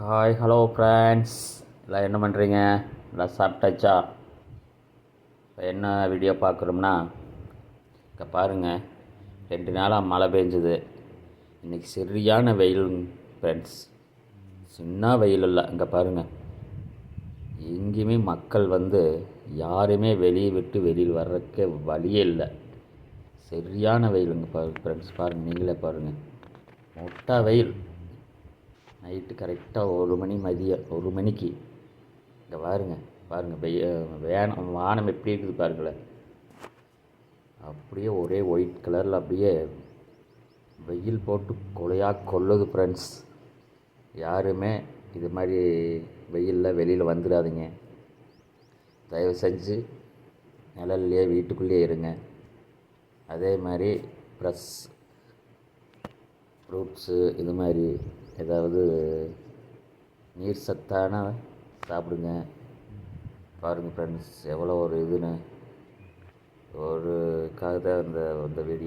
Hi hello friends எல்லாம் என்ன பண்ணுறீங்க எல்லாம் சாப்பிட்டாச்சா? இப்போ என்ன வீடியோ பார்க்குறோம்னா இங்கே பாருங்கள் ரெண்டு நாளாக மழை பெஞ்சுது. இன்றைக்கி சரியான வெயில் ஃப்ரெண்ட்ஸ் சின்ன வெயில் இல்லை. இங்கே பாருங்கள் எங்கேயுமே மக்கள் வந்து யாருமே வெளியே விட்டு வெளியில் வர்றதுக்கு வழியே இல்லை. சரியான வெயிலுங்க பாரு ஃப்ரெண்ட்ஸ் பாருங்கள் நீங்களே பாருங்கள் மொட்டா வெயில். நைட்டு கரெக்டாக ஒரு மணி மதியம் ஒரு மணிக்கு. இங்கே பாருங்க பாருங்கள் வெய வேனம் வானம் எப்படி இருக்குது பாருங்களேன் அப்படியே ஒரே ஒயிட் கலரில் அப்படியே வெயில் போட்டு கொலையாக கொல்லுது ஃப்ரெண்ட்ஸ் யாருமே இது மாதிரி வெயிலில் வெளியில் வந்துடாதீங்க தயவு செஞ்சு நிழல்லையே வீட்டுக்குள்ளேயே இருங்க. அதே மாதிரி ப்ளஸ் ஃப்ரூட்ஸு இது மாதிரி ஏதாவது நீர் சத்தான சாப்பிடுங்க. பாருங்கள் ஃப்ரெண்ட்ஸ் எவ்வளோ ஒரு இதுன்னு. ஒரு காக தான் இந்த இந்த வீடியோ